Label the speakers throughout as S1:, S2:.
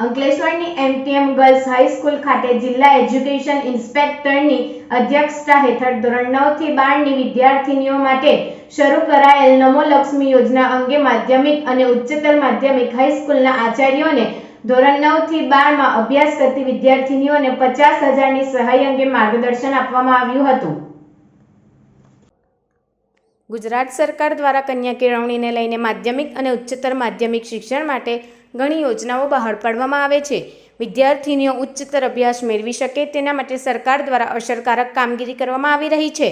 S1: અંકલેશ્વરની MTM girls high school ખાતે જિલ્લા education ઇન્સ્પેક્ટરની અધ્યક્ષતા હેઠળ ધોરણ નવથી બારની વિદ્યાર્થીનીઓ માટે શરૂ કરાયેલ નમો લક્ષ્મી યોજના અંગે માધ્યમિક અને ઉચ્ચતર માધ્યમિક હાઈસ્કૂલના આચાર્યોને ધોરણ નવથી બારમાં અભ્યાસ કરતી વિદ્યાર્થીનીઓને પચાસ હજારની સહાય અંગે માર્ગદર્શન આપવામાં આવ્યું હતું. ગુજરાત સરકાર દ્વારા કન્યા કેળવણીને લઈને માધ્યમિક અને ઉચ્ચતર માધ્યમિક શિક્ષણ માટે ઘણી યોજનાઓ બહાર પાડવામાં આવે છે. વિદ્યાર્થીનીઓ ઉચ્ચતર અભ્યાસ મેળવી શકે તેના માટે સરકાર દ્વારા અસરકારક કામગીરી કરવામાં આવી રહી છે.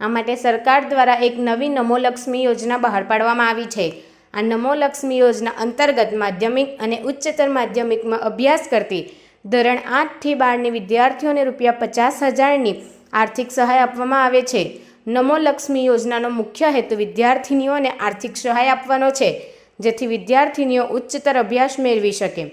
S1: આ માટે સરકાર દ્વારા એક નવી નમોલક્ષ્મી યોજના બહાર પાડવામાં આવી છે. આ નમોલક્ષ્મી યોજના અંતર્ગત માધ્યમિક અને ઉચ્ચતર માધ્યમિકમાં અભ્યાસ કરતી ધોરણ આઠથી બારની વિદ્યાર્થીઓને રૂપિયા પચાસ હજારની આર્થિક સહાય આપવામાં આવે છે. નમો લક્ષ્મી યોજનાનો મુખ્ય હેતુ વિદ્યાર્થીનીઓને આર્થિક સહાય આપવાનો છે. જેથી વિદ્યાર્થીનીઓ ઉચ્ચતર અભ્યાસ મેળવી શકે.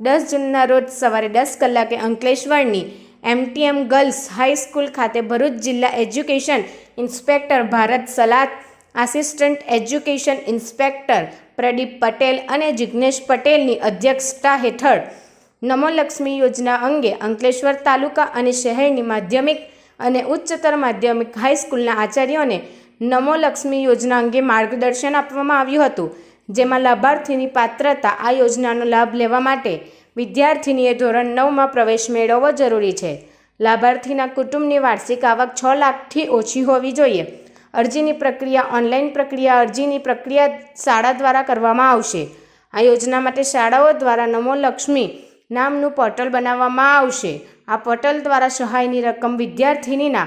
S1: દસ જૂનના રોજ સવારે દસ કલાકે અંકલેશ્વરની એમટીએમ ગર્લ્સ હાઈસ્કૂલ ખાતે ભરૂચ જિલ્લા education inspector Bharat Salat assistant education inspector Pradeep Patel અને જિજ્ઞેશ પટેલની અધ્યક્ષતા હેઠળ નમોલક્ષ્મી યોજના અંગે અંકલેશ્વર તાલુકા અને શહેરની માધ્યમિક અને ઉચ્ચતર માધ્યમિક હાઈસ્કૂલના આચાર્યોને નમો લક્ષ્મી યોજના અંગે માર્ગદર્શન આપવામાં આવ્યું હતું. જેમાં લાભાર્થીની પાત્રતા આ યોજનાનો લાભ લેવા માટે વિદ્યાર્થીનીએ ધોરણ નવમાં પ્રવેશ મેળવવો જરૂરી છે. લાભાર્થીના કુટુંબની વાર્ષિક આવક છ લાખથી ઓછી હોવી જોઈએ. અરજીની પ્રક્રિયા ઓનલાઈન પ્રક્રિયા, અરજીની પ્રક્રિયા શાળા દ્વારા કરવામાં આવશે. આ યોજના માટે શાળાઓ દ્વારા નમો લક્ષ્મી નામનું પોર્ટલ બનાવવામાં આવશે. આ પોર્ટલ દ્વારા સહાયની રકમ વિદ્યાર્થીનીના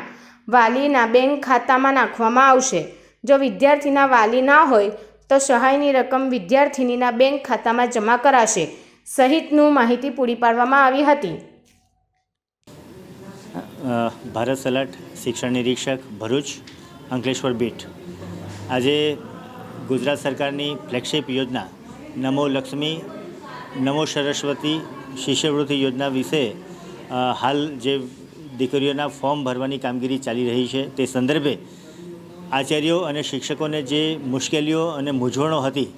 S1: વાલીના બેંક ખાતામાં નાખવામાં આવશે. જો વિદ્યાર્થીના વાલી ના હોય તો સહાયની રકમ વિદ્યાર્થીનીના બેંક ખાતામાં જમા કરાશે. સહિતનું માહિતી પૂરી પાડવામાં આવી હતી.
S2: ભારત સલાટ શિક્ષણ નિરીક્ષક ભરૂચ અંકલેશ્વર બીટ. આજે ગુજરાત સરકારની ફ્લેગશિપ યોજના નમો લક્ષ્મી, નમો સરસ્વતી શિષ્યવૃત્તિ યોજના વિશે હાલ જે દીકરીઓના ફોર્મ ભરવાની કામગીરી ચાલી રહી છે તે સંદર્ભે આચાર્યો અને શિક્ષકોને જે મુશ્કેલીઓ અને મૂંઝવણો હતી,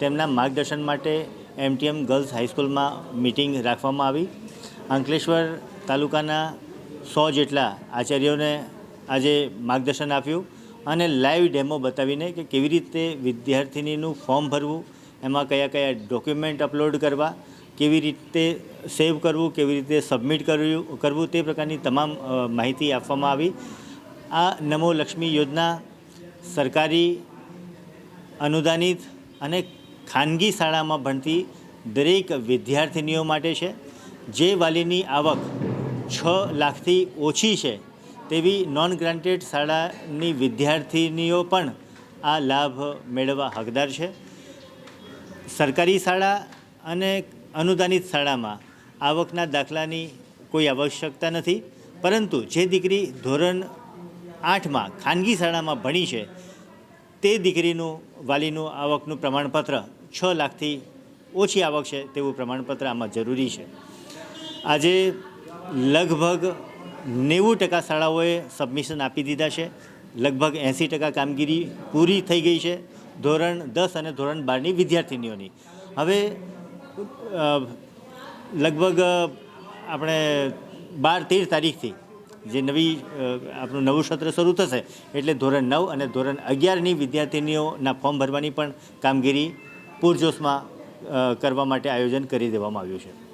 S2: તેમના માર્ગદર્શન માટે એમટીએમ ગર્લ્સ હાઈસ્કૂલમાં મિટિંગ રાખવામાં આવી. અંકલેશ્વર તાલુકાના સો જેટલા આચાર્યોને આજે માર્ગદર્શન આપ્યું અને લાઈવ ડેમો બતાવીને કે કેવી રીતે વિદ્યાર્થિનીનું ફોર્મ ભરવું, એમાં કયા કયા ડોક્યુમેન્ટ અપલોડ કરવા, કેવી રીતે સેવ કરવું, કેવી રીતે સબમિટ કરવું કરવું તે પ્રકારની તમામ માહિતી આપવામાં આવી. આ નમો લક્ષ્મી યોજના સરકારી અનુદાનિત અને ખાનગી શાળામાં ભણતી દરેક વિદ્યાર્થિનીઓ માટે છે. જે વાલીની આવક છ લાખથી ઓછી છે, તેવી નોન ગ્રાન્ટેડ શાળાની વિદ્યાર્થિનીઓ પણ આ લાભ મેળવવા હકદાર છે. સરકારી શાળા અને અનુદાનિત શાળામાં આવકના દાખલાની કોઈ આવશ્યકતા નથી, પરંતુ જે દીકરી ધોરણ આઠમાં ખાનગી શાળામાં ભણી છે. તે દીકરીનું, વાલીનું આવકનું પ્રમાણપત્ર છ લાખથી ઓછી આવક છે તેવું પ્રમાણપત્ર આમાં જરૂરી છે. આજે લગભગ નેવું ટકા શાળાઓએ સબમિશન આપી દીધા છે. લગભગ એંસી ટકા કામગીરી પૂરી થઈ ગઈ છે. ધોરણ દસ અને ધોરણ બારની વિદ્યાર્થિનીઓની. હવે લગભગ આપણે બાર તેર તારીખથી જે નવી આપણું નવું સત્ર શરૂ થશે એટલે ધોરણ નવ અને ધોરણ અગિયારની વિદ્યાર્થિનીઓના ફોર્મ ભરવાની પણ કામગીરી પૂરજોશમાં કરવા માટે આયોજન કરી દેવામાં આવ્યું છે.